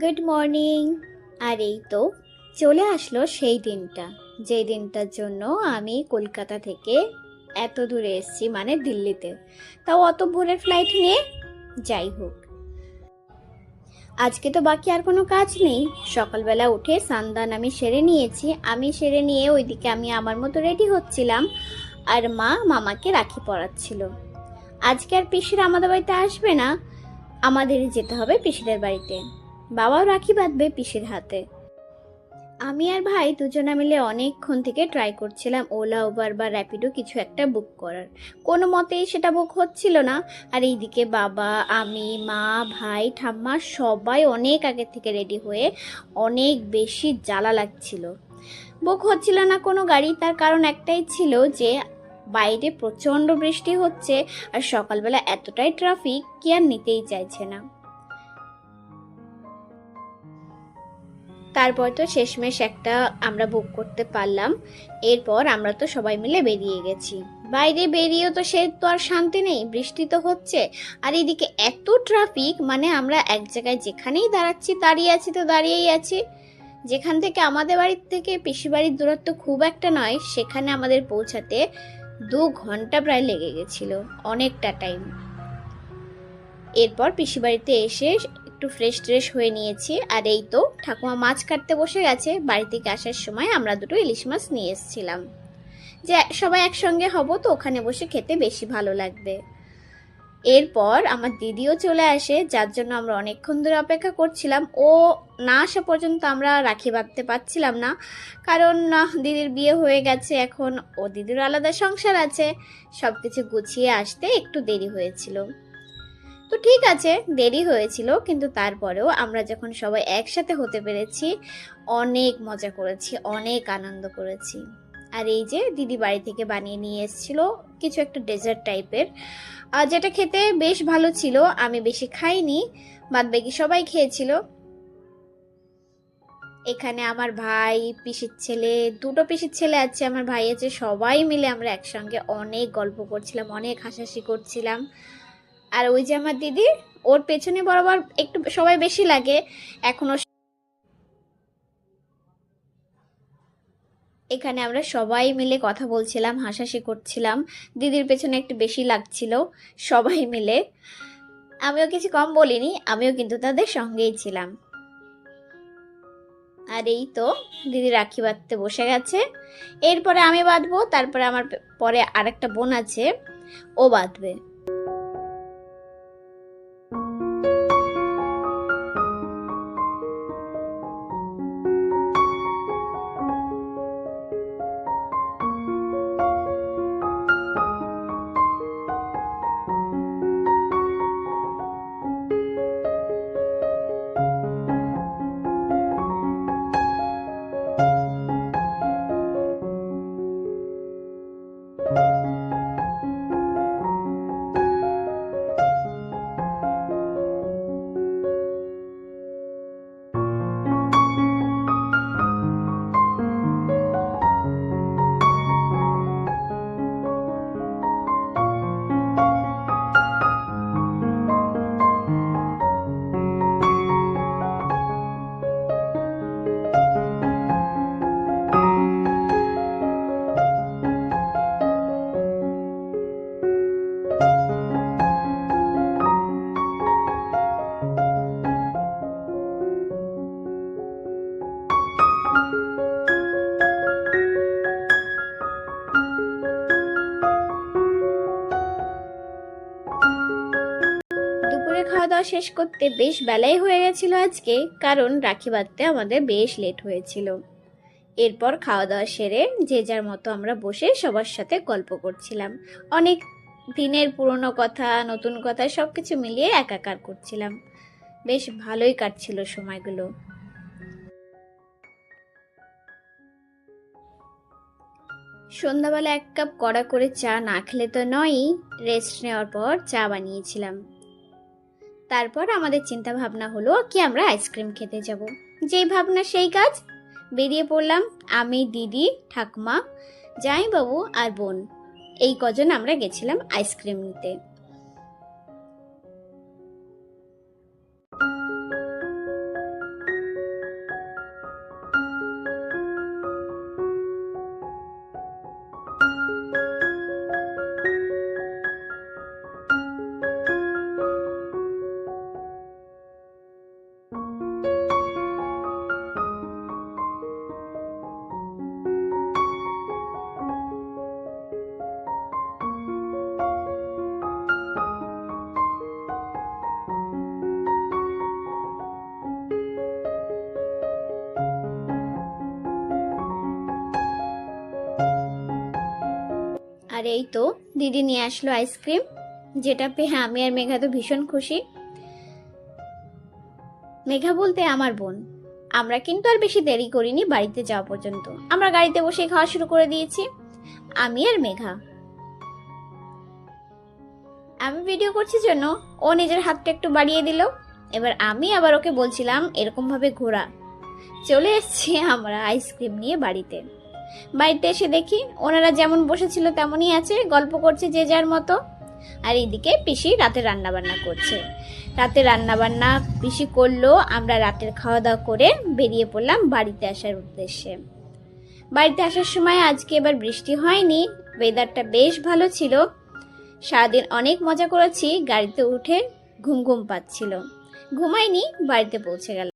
Good morning আর এই তো চলে আসলো সেই দিনটা। যেই দিনটার জন্য আমি কলকাতা থেকে এত দূরে এসেছি মানে দিল্লিতে। তাও অত ভোরের ফ্লাইট নিয়ে? যাই হোক। আজকে তো বাকি আর কোনো কাজ নেই। সকালবেলা উঠে সান্দান আমি সেরে নিয়েছি। আমি সেরে নিয়ে ওইদিকে আমি আমার মতো রেডি হচ্ছিলাম। আর মা মামাকে রাখি পরাচ্ছিল। আজকে আর পিসিরা আমাদের বাড়িতে আসবে না। আমাদেরই যেতে হবে পিসিদের বাড়িতে। বাবাও রাখি বাঁধবে পিসির হাতে। আমি আর ভাই দুজনে মিলে অনেকক্ষণ থেকে ট্রাই করছিলাম ওলা, উবার বা র্যাপিডো কিছু একটা বুক করার। কোনো মতেই সেটা বুক হচ্ছিল না। আর এইদিকে বাবা, আমি, মা, ভাই, ঠাম্মা সবাই অনেক আগে থেকে রেডি হয়ে অনেক বেশি জ্বালা লাগছিল। বুক হচ্ছিল না কোনো গাড়ি, তার কারণ একটাই ছিল যে বাইরে প্রচণ্ড বৃষ্টি হচ্ছে আর সকালবেলা এতটাই ট্রাফিক কি আর নিতেই চাইছে না। তারপর তো শেষমেশ একটা আমরা বুক করতে পারলাম। এরপর আমরা তো সবাই মিলে বেরিয়ে গেছি। বাইরে বেরিয়েও তো সে তো আর শান্তি নেই, বৃষ্টি তো হচ্ছে। আর এদিকে এত ট্রাফিক মানে আমরা এক জায়গায় যেখানেই দাঁড়াচ্ছি, দাঁড়িয়ে আছি তো দাঁড়িয়েই আছি। যেখান থেকে আমাদের বাড়ির থেকে পিসি বাড়ির দূরত্ব খুব একটা নয়, সেখানে আমাদের পৌঁছাতে দু ঘণ্টা প্রায় লেগে গেছিল, অনেকটা টাইম এরপর পিসি বাড়িতে এসে একটু ফ্রেশ ট্রেশ হয়ে নিয়েছি। আর এই তো, ঠাকুমা মাছ কাটতে বসে গেছে। বাড়ি থেকে আসার সময় আমরা দুটো ইলিশ মাছ নিয়ে এসেছিলাম। যে সবাই একসঙ্গে হব তো, ওখানে বসে খেতে বেশি ভালো লাগবে। এরপর আমার দিদিও চলে আসে, যার জন্য আমরা অনেকক্ষণ ধরে অপেক্ষা করছিলাম। ও না আসা পর্যন্ত আমরা রাখি বাঁধতে পারছিলাম না, কারণ দিদির বিয়ে হয়ে গেছে এখন। ও দিদির আলাদা সংসার আছে। সব কিছু গুছিয়ে আসতে একটু দেরি হয়েছিল। তো ঠিক আছে, দেরি হয়েছিল, কিন্তু তারপরেও আমরা যখন সবাই একসাথে হতে পেরেছি, অনেক মজা করেছি, অনেক আনন্দ করেছি। আর এই যে দিদি বাড়ি থেকে বানিয়ে নিয়ে এসেছিল কিছু একটা ডেজার্ট টাইপের আর যেটা খেতে বেশ ভালো ছিল, আমি বেশি খাইনি বাদ বাকি সবাই খেয়েছিল। এখানে আমার ভাই, পিসির ছেলে, দুটো পিসির ছেলে আছে, আমার ভাই আছে, সবাই মিলে আমরা একসঙ্গে অনেক গল্প করছিলাম, অনেক হাসাহাসি করছিলাম। আর ওই যে আমার দিদি, ওর পেছনে বরাবর একটু সবাই বেশি লাগে। এখনও এখানে আমরা সবাই মিলে কথা বলছিলাম, হাসাহাসি করছিলাম। দিদির পেছনে একটু বেশি লাগছিল, সবাই মিলে। আমিও কিছু কম বলিনি, আমিও কিন্তু তাদের সঙ্গেই ছিলাম। আর এই তো দিদি রাখি বাঁধতে বসে গেছে। এরপরে আমি বাঁধবো, তারপরে আমার পরে আরেকটা বোন আছে, ও বাঁধবে। দাওয়া শেষ করতে বেশ বেলাই হয়ে গেছিল আজকে, কারণ রাখি বাঁধতে আমাদের বেশ লেট হয়েছিল। এরপর খাওয়া দাওয়া সেরে যে যার মতো আমরা বসে সবার সাথে গল্প করছিলাম। অনেক দিনের পুরনো কথা, নতুন কথা সব কিছু মিলিয়ে একাকার করছিলাম। বেশ ভালোই কাটছিল সময়গুলো। সন্ধ্যাবেলা এক কাপ কড়া করে চা না খেলে তো নয়ই রেস্ট নেওয়ার পর চা বানিয়েছিলাম। তারপর আমাদের চিন্তা ভাবনা হলো কি আমরা আইসক্রিম খেতে যাব। যেই ভাবনা, সেই কাজ। বেরিয়ে পড়লাম আমি, দিদি, ঠাকুমা বাবু আর বোন। এই কজন আমরা গেছিলাম আইসক্রিম নিতে। আর এই তো দিদি নিয়ে আসলো আইসক্রিম, যেটা পেয়ে আমি আর মেঘা তো ভীষণ খুশি। মেঘা বলতে আমার বোন। আমরা কিন্তু আর বেশি দেরি করিনি বাড়িতে যাওয়া পর্যন্ত। আমরা গাড়িতে বসে খাওয়া শুরু করে দিয়েছি। আমি আর মেঘা। আমি ভিডিও করছি জন্য ও নিজের হাতটা একটু বাড়িয়ে দিল। এবার আমি আবার ওকে বলছিলাম এরকম ভাবে ঘোরা। চলে এসেছি আমরা আইসক্রিম নিয়ে বাড়িতে। বাড়িতে এসে দেখি ওনারা যেমন বসেছিল তেমনই আছে, গল্প করছে যে যার মতো। আর এইদিকে পিসি রাতে রান্না বান্না করছে। রাতে রান্না বান্না পিসি করল, আমরা রাতের খাওয়া দাওয়া করে বেরিয়ে পড়লাম বাড়িতে আসার উদ্দেশ্যে। বাড়িতে আসার সময় আজকে এবার বৃষ্টি হয়নি ওয়েদারটা বেশ ভালো ছিল। সারাদিন অনেক মজা করেছি, গাড়িতে উঠে ঘুম ঘুম পাচ্ছিল। ঘুমাইনি, বাড়িতে পৌঁছে গেল